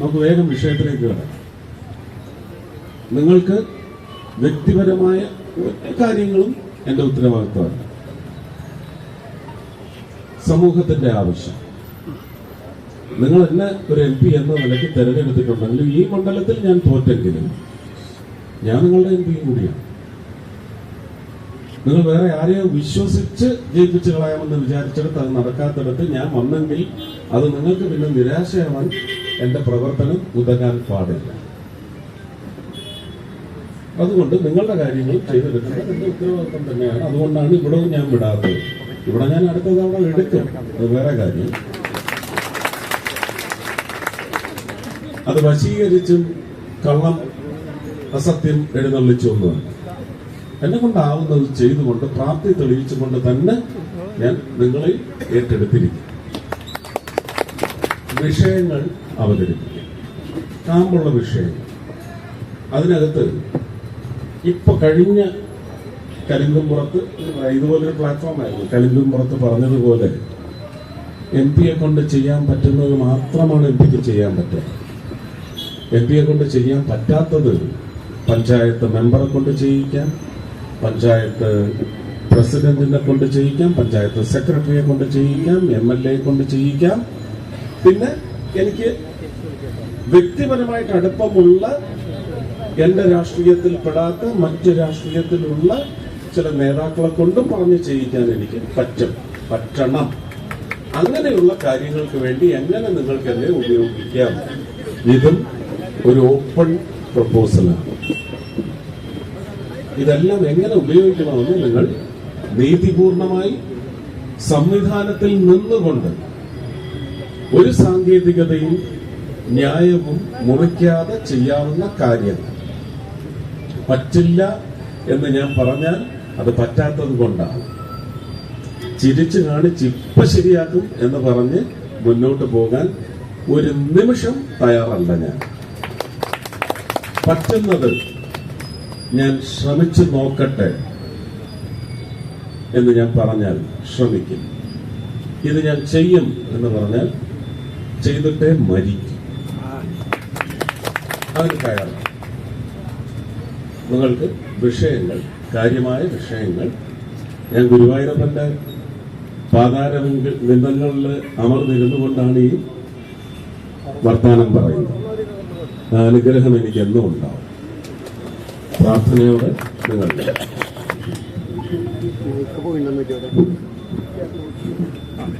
നമുക്ക് വേഗം വിഷയത്തിലേക്ക് വരാം നിങ്ങൾക്ക് വ്യക്തിപരമായ കാര്യങ്ങളും എന്റെ ഉത്തരവാദിത്വമാണ്. സമൂഹത്തിന്റെ ആവശ്യം. നിങ്ങൾ എന്നെ ഒരു എം പി എന്ന നിലയ്ക്ക് തിരഞ്ഞെടുത്തിട്ടുണ്ടെങ്കിലും ഈ മണ്ഡലത്തിൽ ഞാൻ തോറ്റെങ്കിലും ഞാൻ നിങ്ങളുടെ എം പിയും കൂടിയാണ്. നിങ്ങൾ വേറെ ആരെയോ വിശ്വസിച്ച് ജയിപ്പിച്ചു കളയാമെന്ന് വിചാരിച്ചിടത്ത് അത് നടക്കാത്തിടത്ത് ഞാൻ വന്നെങ്കിൽ അത് നിങ്ങൾക്ക് പിന്നെ നിരാശയാവാൻ എന്റെ പ്രവർത്തനം ഉതകാൻ പാടില്ല. അതുകൊണ്ട് നിങ്ങളുടെ കാര്യങ്ങൾ ചെയ്തെടുക്കുന്നത് എന്റെ ഉത്തരവാദിത്വം തന്നെയാണ്. അതുകൊണ്ടാണ് ഇവിടെ ഞാൻ വിടാത്തത്. ഇവിടെ ഞാൻ അടുത്ത തവണ എടുക്കും. അത് വേറെ കാര്യം. അത് വശീകരിച്ചും കള്ളം അസത്യം എഴുന്നള്ളിച്ചൊന്നുമല്ല എന്നെ കൊണ്ടാവുന്നത് ചെയ്തുകൊണ്ട് പ്രാപ്തി തെളിയിച്ചുകൊണ്ട് തന്നെ ഞാൻ നിങ്ങളെ ഏറ്റെടുത്തിരിക്കും. വിഷയങ്ങൾ അവതരിപ്പിക്കും. കാമ്പുള്ള വിഷയം. അതിനകത്ത് ഇപ്പൊ കഴിഞ്ഞ കലിങ്കുംപുറത്ത് ഇതുപോലൊരു പ്ലാറ്റ്ഫോം ആയിരുന്നു കലിങ്കുംപുറത്ത് പറഞ്ഞതുപോലെ എം പിയെ കൊണ്ട് ചെയ്യാൻ പറ്റുന്നത് മാത്രമാണ് എം പിക്ക് ചെയ്യാൻ പറ്റുക. എം പിയെ കൊണ്ട് ചെയ്യാൻ പറ്റാത്തത് പഞ്ചായത്ത് മെമ്പറെ കൊണ്ട് ചെയ്യിക്കാം പഞ്ചായത്ത് പ്രസിഡന്റിനെ കൊണ്ട് ചെയ്യിക്കാം പഞ്ചായത്ത് സെക്രട്ടറിയെ കൊണ്ട് ചെയ്യിക്കാം എം എൽ എ കൊണ്ട് ചെയ്യിക്കാം. പിന്നെ എനിക്ക് വ്യക്തിപരമായിട്ട് അടുപ്പമുള്ള എന്റെ രാഷ്ട്രീയത്തിൽ പെടാത്ത മറ്റ് രാഷ്ട്രീയത്തിലുള്ള ചില നേതാക്കളെ കൊണ്ടും പറഞ്ഞു ചെയ്യിക്കാൻ എനിക്ക് പറ്റും. പറ്റണം. അങ്ങനെയുള്ള കാര്യങ്ങൾക്ക് വേണ്ടി എങ്ങനെ നിങ്ങൾക്ക് എന്നെ ഉപയോഗിക്കാം? ഇതും ഒരു ഓപ്പൺ പ്രപ്പോസലാണ്. ഇതെല്ലാം എങ്ങനെ ഉപയോഗിക്കണമെന്ന് നിങ്ങൾ നീതിപൂർണമായി സംവിധാനത്തിൽ നിന്നുകൊണ്ട് ഒരു സാങ്കേതികതയും ന്യായവും മുറിക്കാതെ ചെയ്യാവുന്ന കാര്യങ്ങൾ പറ്റില്ല എന്ന് ഞാൻ പറഞ്ഞാൽ അത് പറ്റാത്തത് കൊണ്ടാണ്. ചിരിച്ചു കാണിച്ച് ഇപ്പൊ ശരിയാക്കും എന്ന് പറഞ്ഞ് മുന്നോട്ട് പോകാൻ ഒരു നിമിഷം തയ്യാറല്ല ഞാൻ. പറ്റുന്നത് ഞാൻ ശ്രമിച്ചു നോക്കട്ടെ എന്ന് ഞാൻ പറഞ്ഞാൽ ശ്രമിക്കും. ഇത് ഞാൻ ചെയ്യും എന്ന് പറഞ്ഞാൽ ചെയ്തിട്ടേ മരിക്കും. അതിന് നിങ്ങൾക്ക് വിഷയങ്ങൾ കാര്യമായ വിഷയങ്ങൾ ഞാൻ ഗുരുവായൂരപ്പന്റെ പാതാര ബിന്ദങ്ങളിൽ അമർന്നിരുന്നു കൊണ്ടാണ് ഈ വർത്തമാനം പറയുന്നത്. അനുഗ്രഹം എനിക്ക് എന്നും ഉണ്ടാവും. പ്രാർത്ഥനയോടെ നിങ്ങൾ